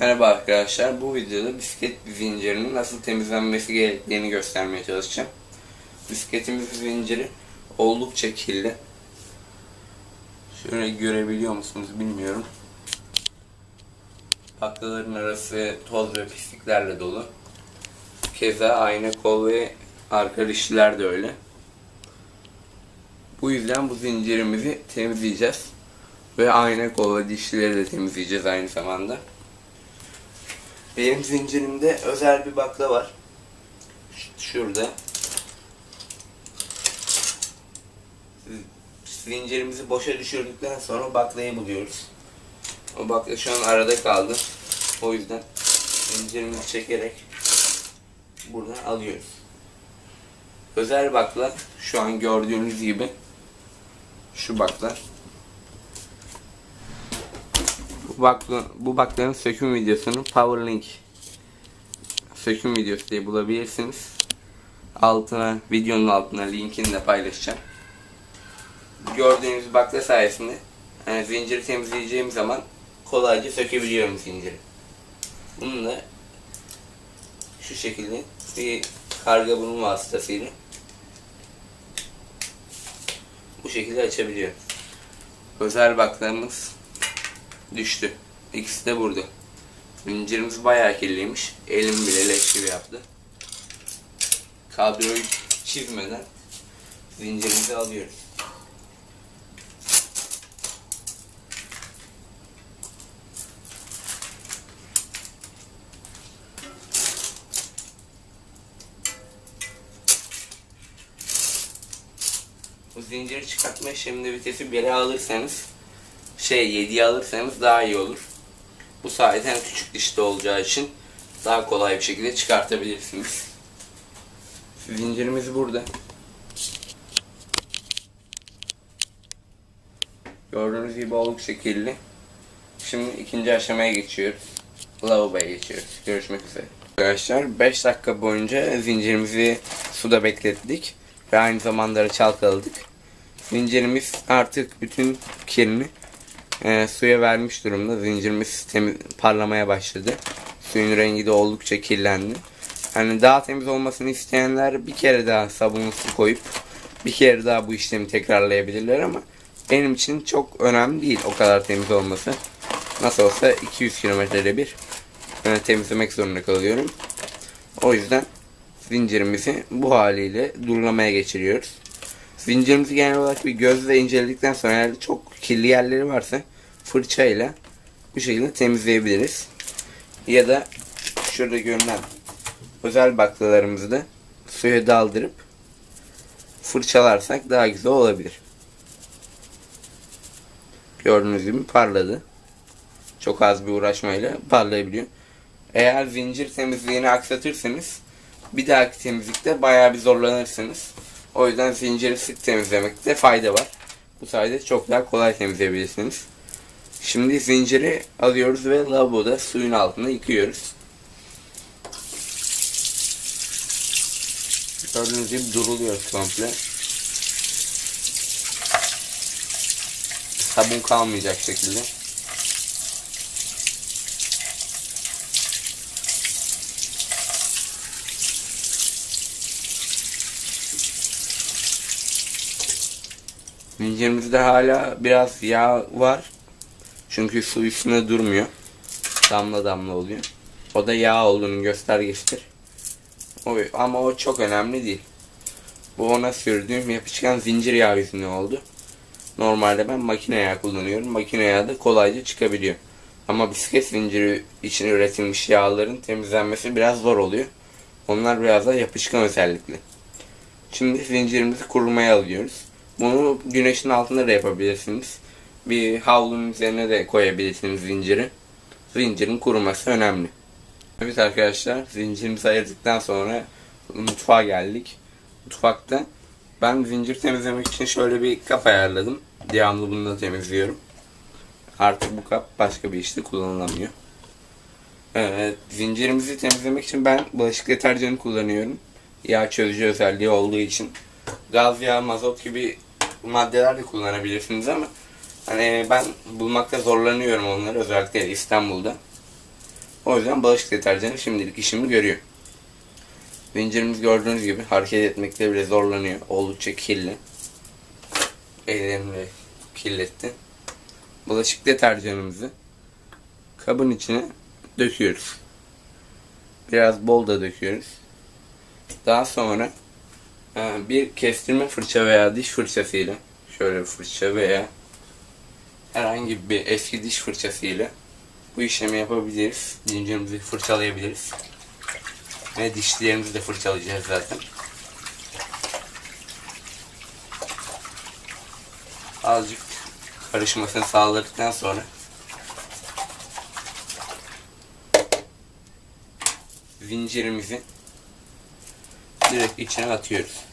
Merhaba arkadaşlar. Bu videoda bisiklet zincirinin nasıl temizlenmesi gerektiğini göstermeye çalışacağım. Bisikletimizin zinciri oldukça kirli. Şöyle görebiliyor musunuz bilmiyorum. Baklaların arası toz ve pisliklerle dolu. Keza ayna kol ve arka dişliler de öyle. Bu yüzden bu zincirimizi temizleyeceğiz. Ve ayna kol ve dişlileri de temizleyeceğiz aynı zamanda. Benim zincirimde özel bir bakla var. Şurada. Zincirimizi boşa düşürdükten sonra baklayı buluyoruz. O bakla şu an arada kaldı. O yüzden zincirimizi çekerek buradan alıyoruz. Özel bakla şu an gördüğünüz gibi şu bakla. Bu, bakların söküm videosunu Powerlink söküm videosu diye bulabilirsiniz. Altına, videonun altına linkini de paylaşacağım. Gördüğünüz bakla sayesinde yani zinciri temizleyeceğim zaman kolayca sökebiliyorum zinciri. Bunu da şu şekilde bir karga burun vasıtasıyla bu şekilde açabiliyorum. Özel baklarımız düştü. İkisi de burada. Zincirimiz bayağı kirliymiş. Elim bile leş gibi yaptı. Kadroyu çizmeden zincirimizi alıyoruz. Bu zinciri çıkartma işleminde vitesi 1'e alırsanız şey 7'ye alırsanız daha iyi olur. Bu sayeden küçük dişli olacağı için daha kolay bir şekilde çıkartabilirsiniz. Zincirimiz burada. Gördüğünüz gibi oldukça kirli. Şimdi ikinci aşamaya geçiyoruz. Lavaboya geçiyoruz. Görüşmek üzere. Arkadaşlar 5 dakika boyunca zincirimizi suda beklettik. Ve aynı zamanda çalkaladık. Zincirimiz artık bütün kirini e, suya vermiş durumda. Zincirimiz temiz, parlamaya başladı. Suyun rengi de oldukça kirlendi. Hani daha temiz olmasını isteyenler bir kere daha sabunlu su koyup bir kere daha bu işlemi tekrarlayabilirler ama benim için çok önemli değil o kadar temiz olması. Nasıl olsa 200 kilometrede bir e, temizlemek zorunda kalıyorum. O yüzden zincirimizi bu haliyle durulamaya geçiriyoruz. Zincirimizi genel olarak bir gözle inceledikten sonra eğer çok kirli yerleri varsa fırçayla bu şekilde temizleyebiliriz. Ya da şurada görünen özel baklalarımızı da suya daldırıp fırçalarsak daha güzel olabilir. Gördüğünüz gibi parladı. Çok az bir uğraşmayla parlayabiliyor. Eğer zincir temizliğini aksatırsanız bir dahaki temizlikte bayağı bir zorlanırsınız. O yüzden zinciri sık temizlemekte fayda var. Bu sayede çok daha kolay temizleyebilirsiniz. Şimdi zinciri alıyoruz ve lavaboda suyun altında yıkıyoruz. Gördüğünüz gibi duruluyor komple. Sabun kalmayacak şekilde. Zincirimizde hala biraz yağ var. Çünkü su üstünde durmuyor. Damla damla oluyor. O da yağ olduğunu göstergesidir. O, ama o çok önemli değil. Bu ona sürdüğüm yapışkan zincir yağı yüzünden oldu. Normalde ben makine yağı kullanıyorum. Makine yağı da kolayca çıkabiliyor. Ama bisiklet zinciri için üretilmiş yağların temizlenmesi biraz zor oluyor. Onlar biraz daha yapışkan özellikli. Şimdi zincirimizi kurumaya alıyoruz. Bunu güneşin altında da yapabilirsiniz. Bir havlunun üzerine de koyabilirsiniz zinciri. Zincirin kuruması önemli. Evet arkadaşlar zincirimizi ayırdıktan sonra mutfağa geldik. Mutfakta ben zincir temizlemek için şöyle bir kap ayarladım. Devamlı bunu da temizliyorum. Artık bu kap başka bir işte kullanılamıyor. Evet, zincirimizi temizlemek için ben bulaşık deterjanı kullanıyorum. Yağ çözücü özelliği olduğu için. Gaz yağı, mazot gibi maddeler de kullanabilirsiniz ama hani ben bulmakta zorlanıyorum onları özellikle İstanbul'da. O yüzden bulaşık deterjanı şimdilik işimi görüyor. Zincirimiz gördüğünüz gibi hareket etmekte bile zorlanıyor. Oldukça kirli. Ellerimle kirletti. Bulaşık deterjanımızı kabın içine döküyoruz. Biraz bol da döküyoruz. Daha sonra bir kestirme fırça veya diş fırçasıyla şöyle bir fırça veya herhangi bir eski diş fırçasıyla bu işlemi yapabiliriz. Zincirimizi fırçalayabiliriz. Ve dişlerimizi de fırçalayacağız zaten. Azıcık karışmasını sağladıktan sonra zincirimizi direkt içine atıyoruz.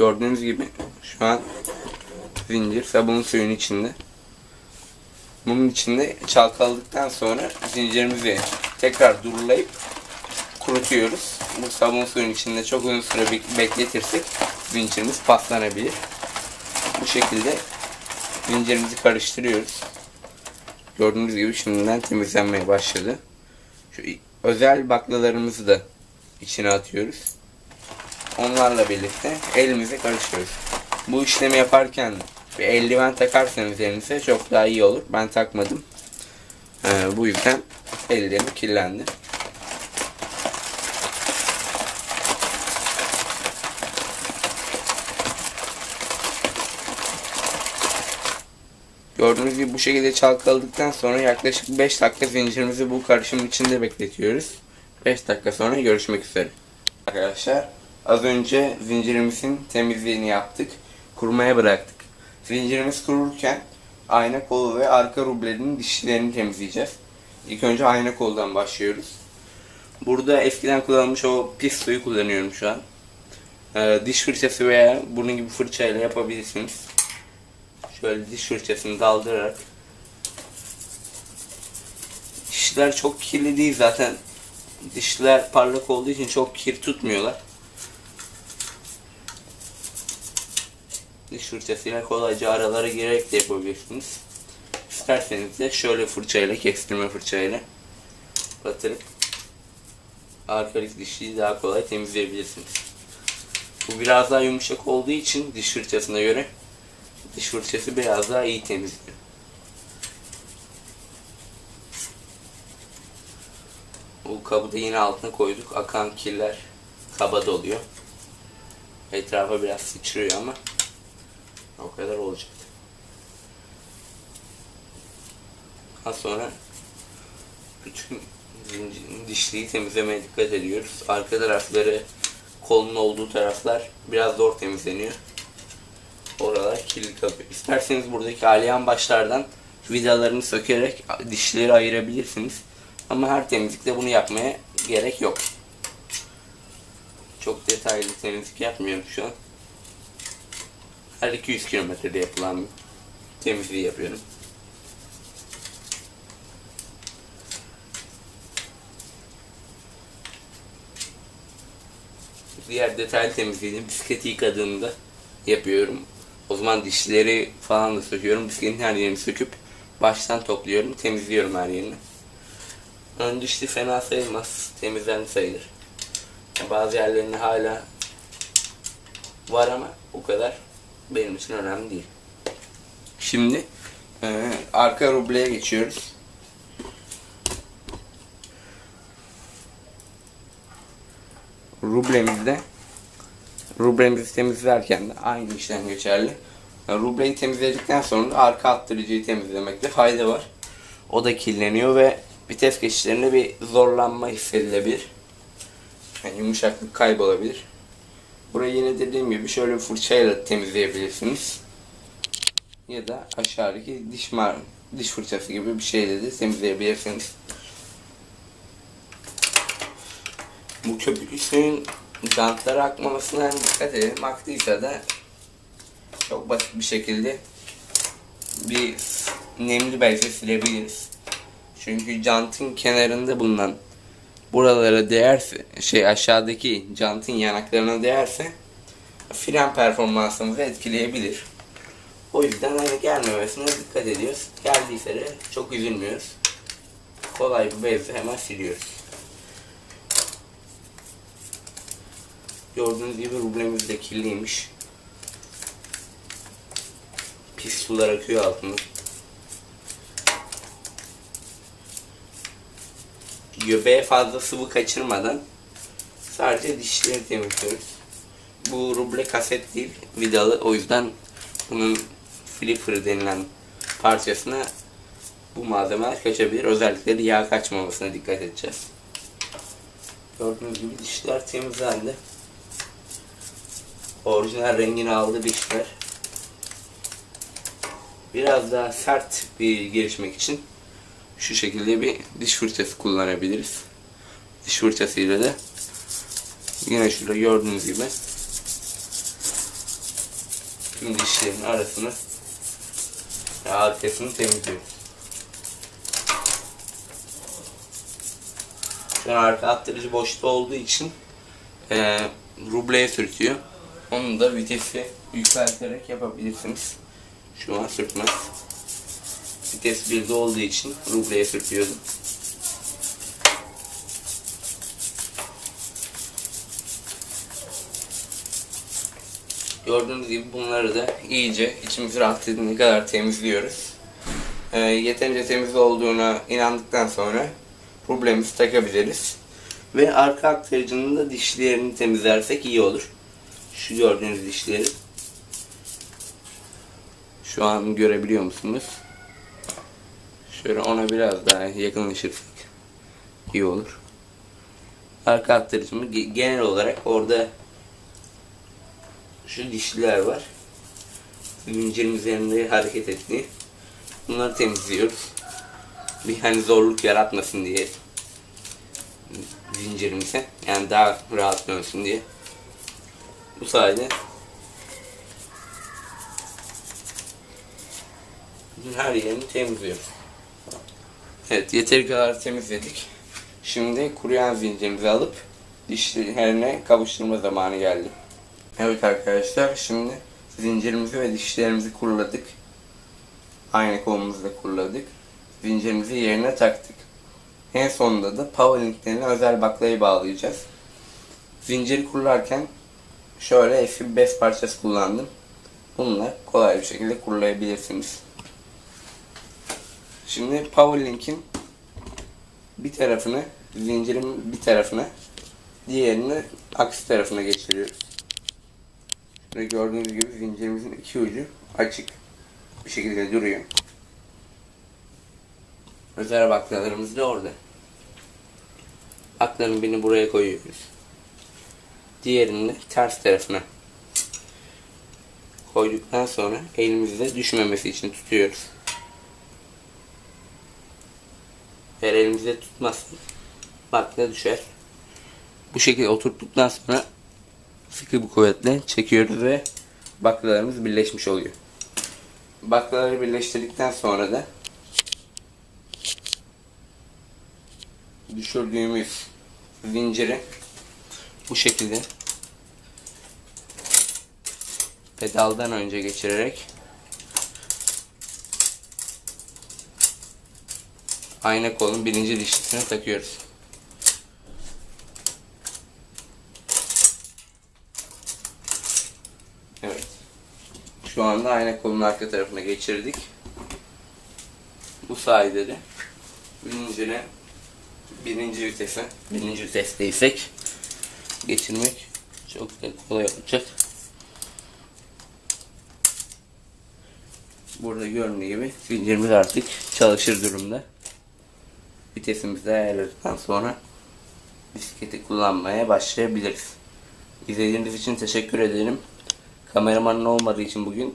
Gördüğünüz gibi şu an zincir sabun suyun içinde. Bunun içinde çalkaladıktan sonra zincirimizi tekrar durulayıp kurutuyoruz. Bu sabun suyun içinde çok uzun süre be- bekletirsek zincirimiz paslanabilir. Bu şekilde zincirimizi karıştırıyoruz. Gördüğünüz gibi şimdiden temizlenmeye başladı. Şu özel baklalarımızı da içine atıyoruz. Onlarla birlikte elimize karıştırıyoruz. Bu işlemi yaparken bir eldiven takarsanız elinize çok daha iyi olur. Ben takmadım. Ee, bu yüzden ellerim kirlendi. Gördüğünüz gibi bu şekilde çalkaladıktan sonra yaklaşık 5 dakika zincirimizi bu karışımın içinde bekletiyoruz. 5 dakika sonra görüşmek üzere. Arkadaşlar az önce zincirimizin temizliğini yaptık. Kurumaya bıraktık. Zincirimiz kururken ayna kolu ve arka rublenin dişlerini temizleyeceğiz. İlk önce ayna koldan başlıyoruz. Burada eskiden kullanılmış o pis suyu kullanıyorum şu an. Ee, diş fırçası veya bunun gibi fırçayla yapabilirsiniz. Şöyle diş fırçasını daldırarak. Dişler çok kirli değil zaten. Dişler parlak olduğu için çok kir tutmuyorlar. Diş fırçasıyla kolayca aralara girerek de yapabilirsiniz. İsterseniz de şöyle fırçayla, kestirme fırçayla batırıp arkalık dişliği daha kolay temizleyebilirsiniz. Bu biraz daha yumuşak olduğu için diş fırçasına göre diş fırçası biraz daha iyi temizliyor. Bu kabı da yine altına koyduk. Akan kirler kaba doluyor. Etrafa biraz sıçrıyor ama o kadar olacak. Daha sonra bütün dişliği temizlemeye dikkat ediyoruz. Arka tarafları kolun olduğu taraflar biraz zor temizleniyor. Oralar kirli kalıyor. İsterseniz buradaki alyan başlardan vidalarını sökerek dişleri ayırabilirsiniz. Ama her temizlikte bunu yapmaya gerek yok. Çok detaylı temizlik yapmıyorum şu an. Her 200 kilometrede yapılan temizliği yapıyorum. Diğer detaylı temizliğini bisikleti yıkadığımda yapıyorum. O zaman dişleri falan da söküyorum. Bisikletin her yerini söküp baştan topluyorum. Temizliyorum her yerini. Ön dişli fena sayılmaz. Temizlendi sayılır. Bazı yerlerinde hala var ama o kadar benim için önemli değil. Şimdi e, arka rubleye geçiyoruz. Rublemizde rublemizi temizlerken de aynı işlem geçerli. Yani rubleyi temizledikten sonra arka attırıcıyı temizlemekte fayda var. O da kirleniyor ve vites geçişlerinde bir zorlanma hissedilebilir. Yani yumuşaklık kaybolabilir. Burayı yine dediğim gibi şöyle bir fırçayla temizleyebilirsiniz. Ya da aşağıdaki diş mar diş fırçası gibi bir şeyle de temizleyebilirsiniz. Bu köpüklü suyun jantlara akmamasına dikkat edin. Aktıysa da çok basit bir şekilde bir nemli bezle silebiliriz. Çünkü jantın kenarında bulunan buralara değerse, şey aşağıdaki jantın yanaklarına değerse fren performansımızı etkileyebilir. O yüzden hani gelmemesine dikkat ediyoruz. Geldiyse de çok üzülmüyoruz. Kolay bir bezle hemen siliyoruz. Gördüğünüz gibi rublemiz de kirliymiş. Pis sular akıyor altında. Göbeğe fazla sıvı kaçırmadan sadece dişleri temizliyoruz. Bu ruble kaset değil, vidalı. O yüzden bunun flipper denilen parçasına bu malzemeler kaçabilir. Özellikle de yağ kaçmamasına dikkat edeceğiz. Gördüğünüz gibi dişler temizlendi. Orijinal rengini aldı dişler. Biraz daha sert bir gelişmek için şu şekilde bir diş fırçası kullanabiliriz. Diş fırçasıyla da yine şurada gördüğünüz gibi tüm dişlerin arasını ve arkasını temizliyoruz. Şu arka attırıcı boşta olduğu için e, rubleye sürtüyor. Onu da vitesi yükselterek yapabilirsiniz. Şu an sürtmez. Vites 1'de olduğu için rubleye sürtüyordum. Gördüğünüz gibi bunları da iyice içimiz rahat edene kadar temizliyoruz. Ee, yeterince temiz olduğuna inandıktan sonra rublemizi takabiliriz. Ve arka aktarıcının da dişlerini temizlersek iyi olur. Şu gördüğünüz dişleri. Şu an görebiliyor musunuz? Şöyle ona biraz daha yakınlaşırsak iyi olur. Arka ge- genel olarak orada şu dişliler var. Zincirin üzerinde hareket ettiği. Bunları temizliyoruz. Bir hani zorluk yaratmasın diye zincirimize. Yani daha rahat dönsün diye. Bu sayede her yerini temizliyoruz. Evet yeteri kadar temizledik. Şimdi kuruyan zincirimizi alıp dişlerine kavuşturma zamanı geldi. Evet arkadaşlar şimdi zincirimizi ve dişlerimizi kuruladık. Aynı kolumuzla kuruladık. Zincirimizi yerine taktık. En sonunda da Powerlink denilen özel baklayı bağlayacağız. Zinciri kurularken şöyle eski bez parçası kullandım. Bununla kolay bir şekilde kurulayabilirsiniz. Şimdi Powerlink'in bir tarafını zincirin bir tarafına diğerini aksi tarafına geçiriyoruz. Şöyle gördüğünüz gibi zincirimizin iki ucu açık bir şekilde duruyor. Özel baklalarımız da orada. Bakların birini buraya koyuyoruz. Diğerini ters tarafına koyduktan sonra elimizde düşmemesi için tutuyoruz. Eğer elimizde tutmazsak bakla düşer. Bu şekilde oturttuktan sonra sıkı bir kuvvetle çekiyoruz ve baklalarımız birleşmiş oluyor. Baklaları birleştirdikten sonra da düşürdüğümüz zinciri bu şekilde pedaldan önce geçirerek ayna kolun birinci dişlisine takıyoruz. Evet. Şu anda ayna kolun arka tarafına geçirdik. Bu sayede de zincire birinci vitese, birinci vitesteysek geçirmek çok da kolay olacak. Burada gördüğünüz gibi zincirimiz artık çalışır durumda. Vitesimizi ayarladıktan sonra bisikleti kullanmaya başlayabiliriz. İzlediğiniz için teşekkür ederim. Kameramanın olmadığı için bugün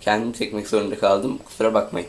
kendim çekmek zorunda kaldım. Kusura bakmayın.